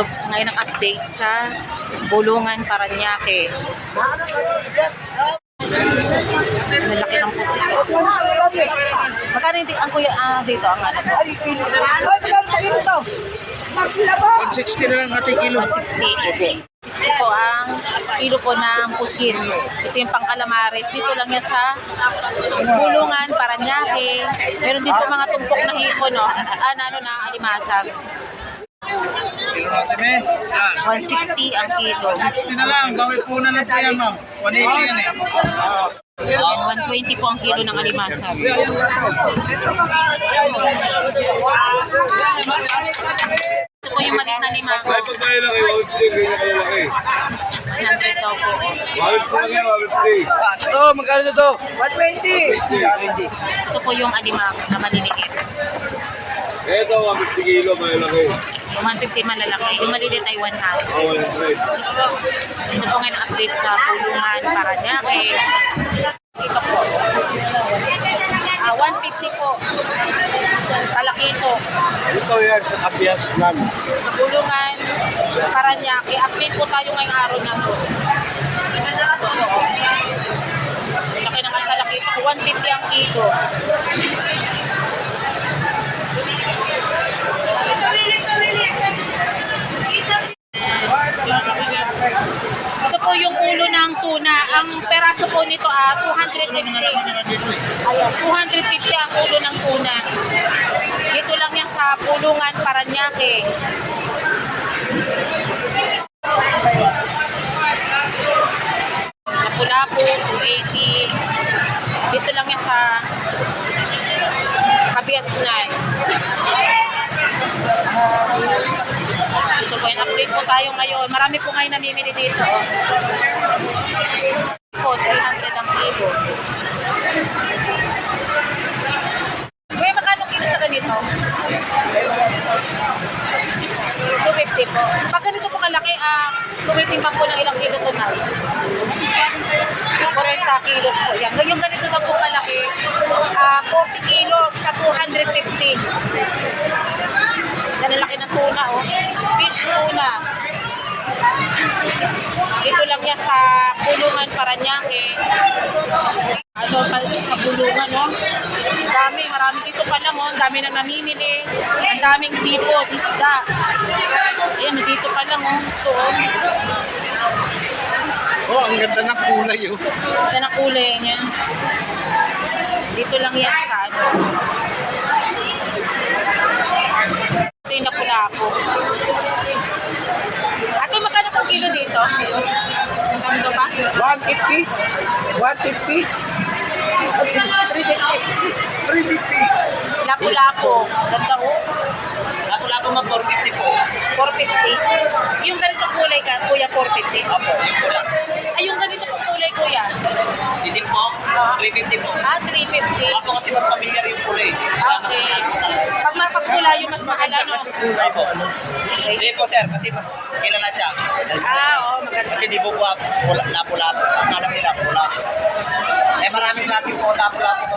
Ito ngayon ang update sa Bulungan, Paranaque. Malaki ng pusit. Magkano hindi ang kuya ah, dito ang ano? 160 na lang ating kilo. 160. 60 po ang kilo po ng pusit. Ito yung pang calamares. Dito lang yan sa Bulungan, Paranaque. Meron din po mga tumpok na hiko, no? Ah, na, ano na, alimasag. Kilo natin eh. Yan. 160 ang kilo. 160 na lang. Gawin po na lang po yan, ma'am. 180 yan eh. And 120 po ang kilo ng alimasag. Ito po yung maliit na limango. Ay, pag malalaki, wawit siya, ganyan kalalaki. 100 daw po. Wawit po lang yan, wawit siya. Ah, ito, magkano ito? Ito po yung alimango na maliliit. Ito, 150 kilo, malalaki. Yung 150 malalaki. Yung maliliit ay 100. Ah, 100. Ito po ngayon ang update sa Pulungan, Paranaque. Ito po. Ah, 150 po. Talakito. Ito yan sa Apias Land. Sa Pulungan, Paranaque. Update po tayo ngayong araw na to. Ito po. Laki ng talakito. 150 ang kilo. Ito po yung ulo ng tuna. Ang peraso po nito ah 250. Ayan, 250 ang ulo ng tuna. Dito lang yan sa Pulungan, Paranaque. Lapu-Lapu, 280. Dito lang yan sa Kabiasnan. Ito po yung update po tayo ngayon. Marami po ngayon namimili dito. Po, 300 ang kilo. Kuya, magkano kilo sa ganito? 250 po. Pag ganito po kalaki, ah, tumitimbang po ng ilang kilo to na. 40 kilos po yan. Yung ganito na po kalaki, ah, 40 kilos sa 250. Yan ang laki ng tuna, oh. Fish tuna. Dito lang yan sa Bulungan, Paranaque. Ano, sa, sa Bulungan, no? Dami, marami dito pa lang, oh. Ang dami na namimili. Ang daming sipot, isda. Ayan, dito pa lang, oh. So, oh. Oh, ang ganda ng kulay oh. Ito na kulay niya. Dito lang yan sa ano. Ito yung lapu-lapu. Ate, magkano pong kilo dito? Magkano ba? 150? 150? 350. Lapu-lapu. Ganda oh. Lapu-lapu ma 450 po. 450. Yung ganito kulay ka, kuya, 450. Opo, yung pula. Ay, yung ganito pong kulay, kuya. Itim po, 350 po. Ah, 350. Opo kasi mas familiar yung kulay. Okay. po. Pag mapagpula yung mas mahal, ano? Opo. Hindi po sir, kasi mas kilala siya. Ah, oo, maganda. Kasi di po po pula, lapu-lapu. Ang alam nila pula. Eh maraming klase po lapu-lapu po.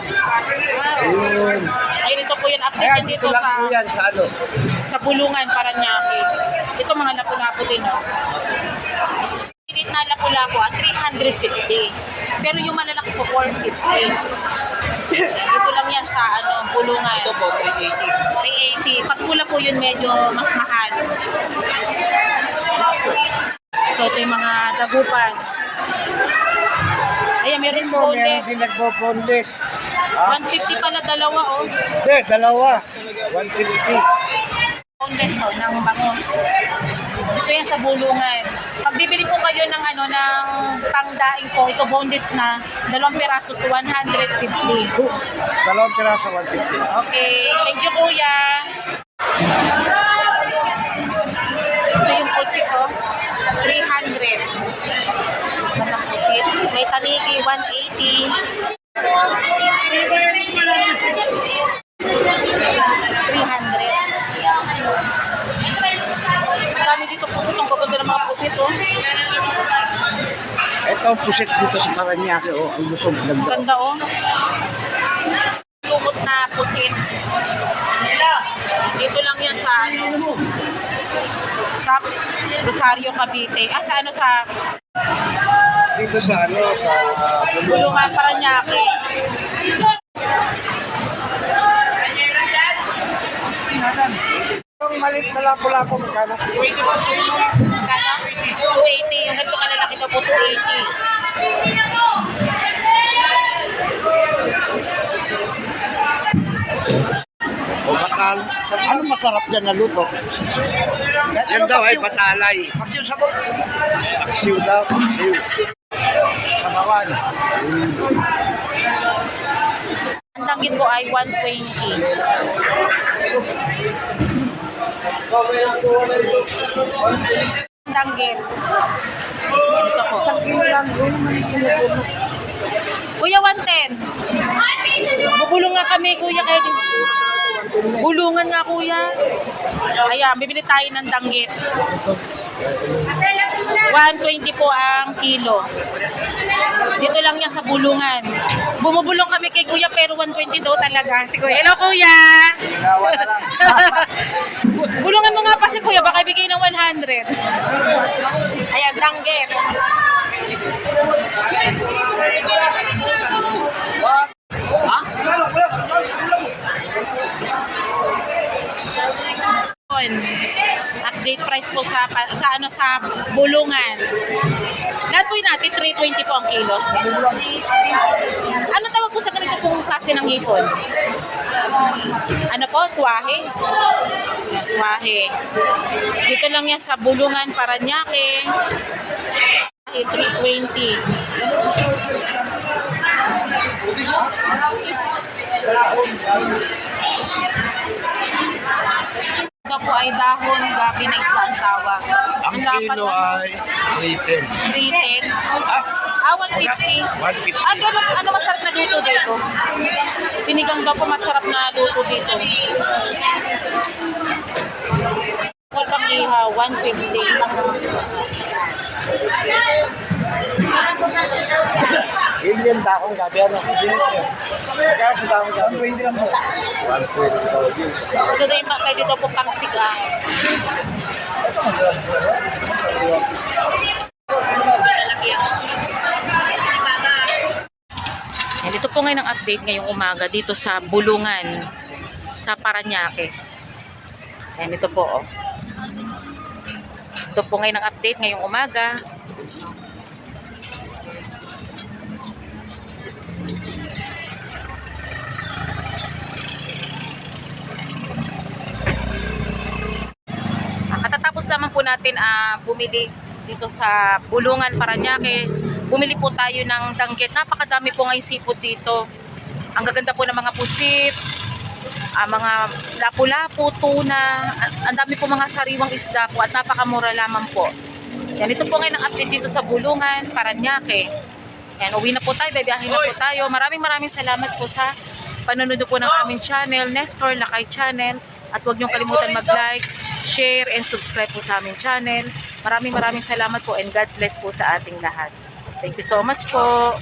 Ayun, ito po yung update Ayan, yan dito ito lang sa po yan sa ano. sa Bulungan, Paranaque. Ito mga lapu-lapu din, no? Pilit na lapu-lapu, ah, 350. Pero yung malalaki po, 450. Ito lang yan sa ano, Bulungan. Ito po, 380. 380. Pag pula po yun, medyo mas mahal. Ito, ito yung mga dagupan. Ayan, meron meron boneless. din nagpo-boneless. Ah, 150 pala dalawa, oh. hindi, dalawa. 150. boneless oh, ng bangus. Ito yan sa bulungan. Pag bibili po kayo ng ano ng pangdaing po, ito boneless na, dalawang piraso to 150. Dalawang piraso, 150. Okay, thank you kuya. Ito yung pusit oh, 300. Magandang pusit. May tanigi, 180. 300. Dami dito pusit. Ang gaganda ng mga pusit, oh. Ito pusit dito sa Paranaque, oh, ang lusog. Ganda. Ganda, oh. Lumot na pusit. Dito lang yan sa, ano, sa Rosario, Cavite. Ah, sa ano, sa Dito sa ano, sa Bulungan, Paranaque. Yung maliit na lapo-lapo magkano? 280. Yung ganito kalalaki daw po, 280. O batal. Ano masarap dyan na luto? Yan daw ay batalay. Paksiw sabon. Paksiw daw, paksiw. Samawan. Ang danggit ko ay 120. Ang danggit. Isang kilo lang, yun. Kuya, 110. Bubulong nga kami, kuya. Kaya. Bulungan nga, kuya. Ayan, bibili tayo ng danggit. 120 po ang kilo. Dito lang yan sa bulungan. Bumubulong kami kay kuya pero 120 daw talaga. Si kuya, hello kuya! Bulungan mo nga pa si kuya, baka ibigay ng 100. Ayan, danggit. Update price po sa sa ano sa bulungan. Lahat po natin 320 po ang kilo. Ano tawag po sa ganito pong klase ng hipon? Ano po? Swahe? Swahe. Dito lang yan sa bulungan Paranaque. Eh, 320. Ito po ay dahon gabi na isla ang tawag. Ang kilo ay 310. 310. Ah, 150. 150. Ah, ano, ano masarap na luto dito? Sinigang daw po masarap na luto dito. Wal pang ihaw, 150. Yun yung dakong gabi, ano? Magkano sa dakong gabi? 120 lang po. 120 daw yun. Ito daw yung pa- pwede daw po pang siga. Yan, ito po ngayon ang update ngayong umaga dito sa Bulungan, sa Paranaque. Yan, ito po, oh. Ito po ngayon ang update ngayong umaga. Katatapos lamang po natin ah, bumili dito sa Bulungan, Paranaque. Bumili po tayo ng danggit. Napakadami po ngayon seafood dito. Ang gaganda po ng mga pusit, ah, mga lapu-lapu, tuna. Ang- Ang dami po mga sariwang isda po at napakamura lamang po. Yan, ito po ngayon ang update dito sa Bulungan, Paranaque. Yan, uwi na po tayo, babiyahin na po tayo. Maraming maraming salamat po sa panonood po ng aming channel, Nestor Lakay Channel. At huwag niyong kalimutan mag-like, share, and subscribe po sa aming channel. Maraming maraming salamat po and God bless po sa ating lahat. Thank you so much po.